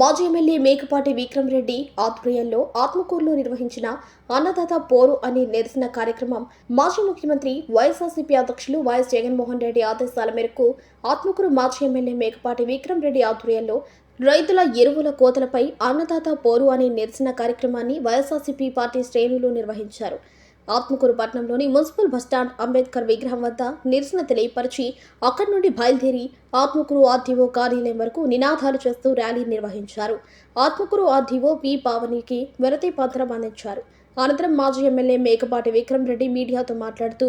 మాజీ ఎమ్మెల్యే మేకపాటి విక్రమ్ రెడ్డి ఆధ్వర్యంలో ఆత్మకూరులో నిర్వహించిన అన్నదాత పోరు అనే నిరసన కార్యక్రమం మాజీ ముఖ్యమంత్రి వైఎస్ఆర్సీపీ అధ్యక్షులు వైఎస్ జగన్మోహన్ రెడ్డి ఆదేశాల మేరకు ఆత్మకూరు మాజీ ఎమ్మెల్యే మేకపాటి విక్రమ్ రెడ్డి ఆధ్వర్యంలో రైతుల ఎరువుల కోతలపై అన్నదాత పోరు అనే నిరసన కార్యక్రమాన్ని వైఎస్ఆర్సీపీ పార్టీ శ్రేణులు నిర్వహించారు. ఆత్మకూరు పట్టణంలోని మున్సిపల్ బస్టాండ్ అంబేద్కర్ విగ్రహం వద్ద నిరసన తెలియపరిచి అక్కడి నుండి బయలుదేరి ఆత్మకూరు ఆర్డీఓ కార్యాలయం వరకు నినాదాలు చేస్తూ ర్యాలీ నిర్వహించారు. ఆత్మకూరు ఆర్డీఓ పి పావనికి వినతి పత్రం అందించారు. అనంతరం మాజీ ఎమ్మెల్యే మేకపాటి విక్రమ్ రెడ్డి మీడియాతో మాట్లాడుతూ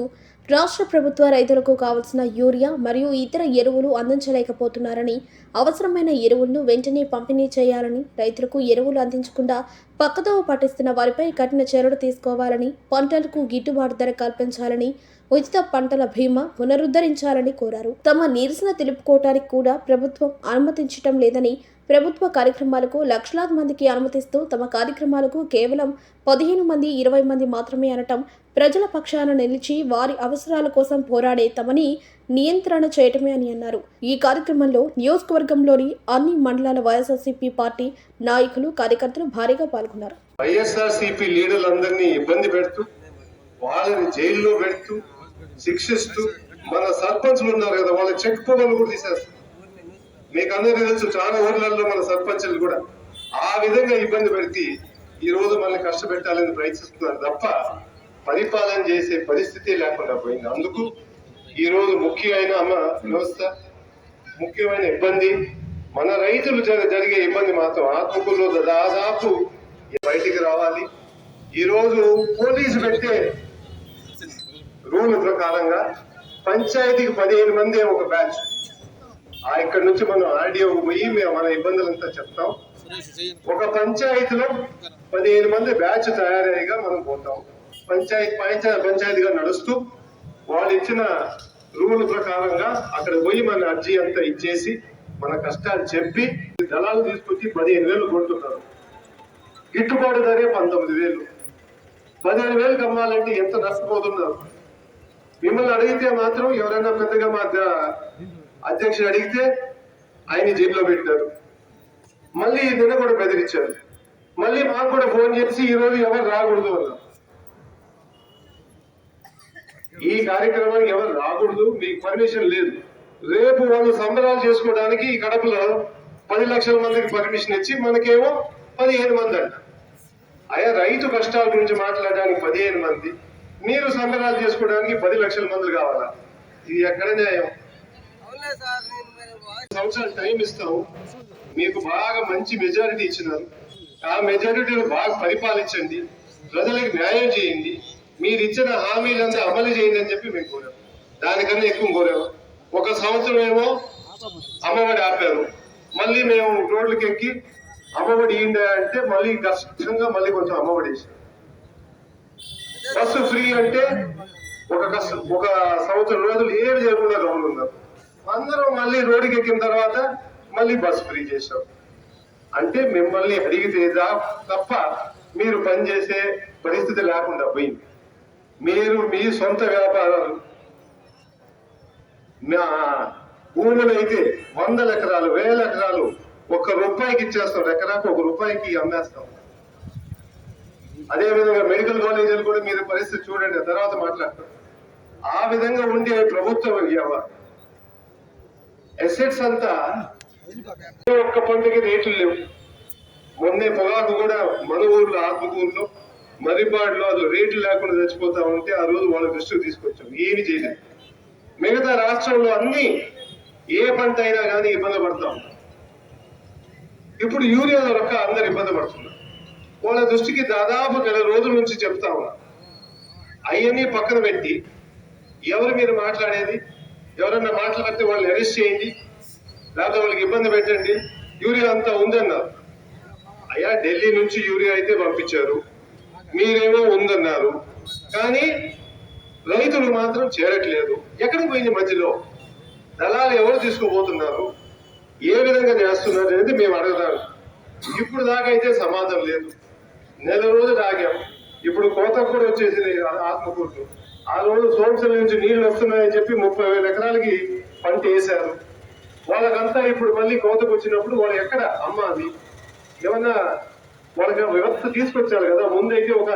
రాష్ట్ర ప్రభుత్వ రైతులకు కావలసిన యూరియా మరియు ఇతర ఎరువులు అందించలేకపోతున్నారని అవసరమైన ఎరువులను వెంటనే పంపిణీ చేయాలని రైతులకు ఎరువులు అందించకుండా పక్కదోవ పట్టిస్తున్న వారిపై కఠిన చర్యలు తీసుకోవాలని పంటలకు గిట్టుబాటు ధర కల్పించాలని ఉచిత పంటల బీమా పునరుద్ధరించాలని కోరారు. తమ నిరసన తెలుపుకోవటానికి కూడా ప్రభుత్వం అనుమతించటం లేదని ప్రభుత్వ కార్యక్రమాలకు లక్షలాది మందికి అనుమతిస్తూ తమ కార్యక్రమాలకు కేవలం పదిహేను మంది ఇరవై మంది మాత్రమే అనటం ప్రజల పక్షాన నిలిచి వారి అవసరాల కోసం పోరాడే తమని నియంత్రణ చేయటమే అని అన్నారు. ఈ కార్యక్రమంలో నియోజకవర్గంలోని అన్ని మండలాల వైఎస్ఆర్సీపీ పార్టీ నాయకులు కార్యకర్తలు భారీగా పాల్గొన్నారు. వైఎస్ఆర్సీపీ లీడర్లందరినీ ఇబ్బంది పెడుతూ వాళ్ళని జైల్లో పెడుతూ శిక్షిస్తూ మన సర్పంచ్లు ఉన్నారు కదా వాళ్ళ చెక్ పొగలు కూడా తీసేస్తారు మీకు అందరికీ తెలుసు చాలా ఊర్లలో మన సర్పంచ్లు కూడా ఆ విధంగా ఇబ్బంది పెడితే ఈ రోజు మనల్ని కష్టపెట్టాలని ప్రయత్నిస్తున్నారు తప్ప పరిపాలన చేసే పరిస్థితి లేకుండా పోయింది. అందుకు ఈరోజు ముఖ్యమైన అమ్మ వ్యవస్థ ముఖ్యమైన ఇబ్బంది. మన రైతులు జరిగే ఇబ్బంది మాత్రం ఆత్మకూరులో దాదాపు బయటికి రావాలి. ఈరోజు పోలీసు పెట్టే రూల్ ప్రకారంగా పంచాయతీకి పదిహేను మంది ఒక బ్యాచ్. ఆ ఇక్కడ నుంచి మనం ఆడియో పోయి మేము మన ఇబ్బందులంతా చెప్తాం. ఒక పంచాయతీలో పదిహేను మంది బ్యాచ్ తయారయ్యగా మనం పోతాం. పంచాయతీ పంచాయతీ పంచాయతీగా నడుస్తూ వాళ్ళు ఇచ్చిన రూల్ ప్రకారంగా అక్కడ పోయి మన అర్జీ అంతా ఇచ్చేసి మన కష్టాలు చెప్పి దళాలు తీసుకొచ్చి పదిహేను వేలు కొంటున్నారు. గిట్టుబాటు ధరే పంతొమ్మిది వేలు. పదిహేను వేలు కమ్మాలంటే ఎంత నష్టపోతున్నారు? మిమ్మల్ని అడిగితే మాత్రం ఎవరైనా పెద్దగా మా అధ్యక్షుడు అడిగితే ఆయన జైల్లో పెట్టారు. మళ్ళీ నిన్న కూడా బెదిరించారు. మళ్ళీ మాకు కూడా ఫోన్ చేసి ఈ ఎవరు రాకూడదు అన్నారు. ఈ కార్యక్రమానికి ఎవరు రాకూడదు మీకు పర్మిషన్ లేదు. రేపు వాళ్ళు సంబరాలు చేసుకోవడానికి ఈ కడపలో పది లక్షల మందికి పర్మిషన్ ఇచ్చి మనకేమో పదిహేను మంది అంట. అయ్యా రైతు కష్టాల గురించి మాట్లాడడానికి పదిహేను మంది మీరు సంబరాలు చేసుకోవడానికి పది లక్షల మంది కావాలా? ఇది ఎక్కడ న్యాయం? సంవత్సరాలు టైం ఇస్తాం. మీకు బాగా మంచి మెజారిటీ ఇచ్చినారు ఆ మెజారిటీని బాగా పరిపాలించండి. ప్రజలకు న్యాయం చేయండి. మీరు ఇచ్చిన హామీలంతా అమలు చేయండి అని చెప్పి మేము కోరాము దానికన్నా ఎక్కువ కోరాము ఒక సంవత్సరం ఏమో అమ్మఒడి ఆపారు. మళ్ళీ మేము రోడ్లకి ఎక్కి అమ్మఒడి ఇయ్యండి అంటే మళ్ళీ కష్టంగా మళ్ళీ కొంచెం అమ్మఒడి వేసాం. బస్సు ఫ్రీ అంటే ఒక కష్ట ఒక సంవత్సరం రోజులు ఏమి చేయకుండా గమనున్నారు అందరం మళ్ళీ రోడ్డుకి ఎక్కిన తర్వాత మళ్ళీ బస్సు ఫ్రీ చేశాం. అంటే మిమ్మల్ని అడిగితే తప్ప మీరు పనిచేసే పరిస్థితి లేకుండా పోయింది. మీరు మీ సొంత వ్యాపారాలు. నా భూములు అయితే వందల ఎకరాలు వేల ఎకరాలు ఒక్క రూపాయికి ఇచ్చేస్తాం ఎకరాకు ఒక రూపాయికి అమ్మేస్తాం. అదే విధంగా మెడికల్ కాలేజీలు కూడా మీరు పరిస్థితి చూడండి తర్వాత మాట్లాడతాం. ఆ విధంగా ఉండే ప్రభుత్వం ఎసెట్స్ అంతా ఒక్క పంటకి రేట్లు లేవు. మొన్నే పొగాకు కూడా మన ఊర్లో ఆత్మకూరులో మరిపాడులో అది రేట్లు లేకుండా చచ్చిపోతా ఉంటే ఆ రోజు వాళ్ళ దృష్టికి తీసుకొచ్చాం. ఏమి చేయలేదు. మిగతా రాష్ట్రంలో అన్ని ఏ పంట అయినా కానీ ఇబ్బంది పడతాం. ఇప్పుడు యూరియా దొరక్క అందరు ఇబ్బంది పడుతున్నారు. వాళ్ళ దృష్టికి దాదాపు నెల రోజుల నుంచి చెప్తా ఉన్నా. అవన్నీ పక్కన పెట్టి ఎవరు మీరు మాట్లాడేది? ఎవరన్నా మాట్లాడితే వాళ్ళని అరెస్ట్ చేయండి. లేకపోతే వాళ్ళకి ఇబ్బంది పెట్టండి. యూరియా అంతా ఉందన్నారు. అయ్యా ఢిల్లీ నుంచి యూరియా అయితే పంపించారు. మీరేమో ఉందన్నారు. కానీ రైతులు మాత్రం చేరట్లేదు. ఎక్కడికి పోయింది మధ్యలో? దళాలు ఎవరు తీసుకుపోతున్నారు? ఏ విధంగా చేస్తున్నారు అనేది మేము అడగదాం ఇప్పుడు దాకా అయితే సమాధానం లేదు. నెల రోజులు ఆగాం. ఇప్పుడు కోత కూడా వచ్చేసింది ఆత్మకూరు ఆ రోజు సోమశిల నుంచి నీళ్ళు వస్తున్నాయని చెప్పి ముప్పై వేల ఎకరాలకి పంట వేశారు. వాళ్ళకంతా ఇప్పుడు మళ్ళీ కోతకు వచ్చినప్పుడు వాళ్ళు ఎక్కడ? అమ్మాలి ఏమన్నా మనకు వ్యవస్థ తీసుకొచ్చారు కదా ముందైతే ఒక